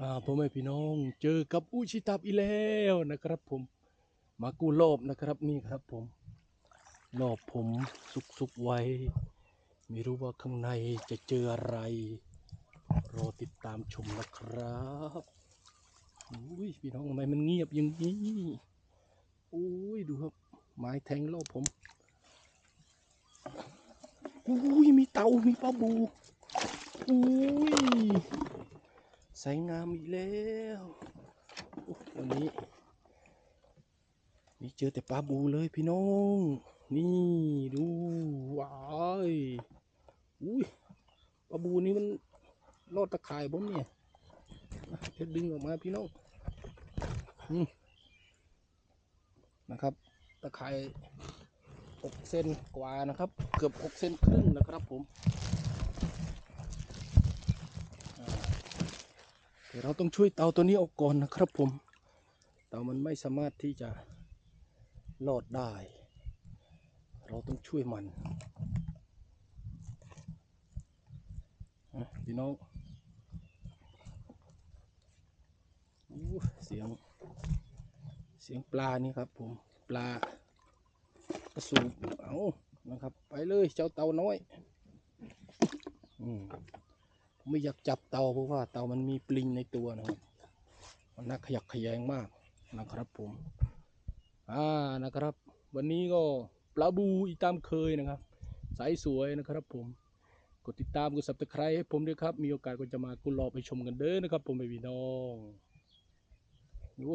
อ่าพ่อแม่พี่น้องเจอกับอุชิตับอีแล้วนะครับ ผมมากู้รอบนะครับนี่ครับผมรอบผมสุกๆไว้ ไม่รู้ว่าข้างในจะเจออะไร รอติดตามชมนะครับอุ้ยพี่น้องทำไมมันเงียบอย่างนี้อุ้ยดูครับไม้แทงรอบผมอุ้ยมีเตามีปลาบูอุ้ย ใสงามอีกแล้ววันนี้นี่เจอแต่ปลาบูเลยพี่น้อง นี่ดูว้ายอุ้ยปลาบูนี่มันรอดตะข่ายผมเนี่ยอะเดี๋ยวดึงออกมาพี่น้องนี่นะครับ ตะข่ายหกเซนกว่านะครับ เกือบหกเซนครึ่งนะครับผม เดี๋ยวเราต้องช่วยเตาตัวนี้ออกก่อนนะครับผม เตามันไม่สามารถที่จะรอดได้ เราต้องช่วยมันพี่น้องเสียง เสียงปลานี่ครับผมปลากระสูบเอานะครับ ไปเลยเจ้าเตาน้อย อืม ไม่อยากจับเตาเพราะว่าเตามันมีปลิงในตัวนะครับ มันน่าขยักขยแยงมากนะครับผม อ่านะครับ วันนี้ก็ปลาบูอีตามเคยนะครับ สายสวยนะครับผม กดติดตามกด subscribe ให้ผมด้วยครับ มีโอกาสก็จะมากุลรอไปชมกันเด้อนะครับ ผมไปพี่น้องดู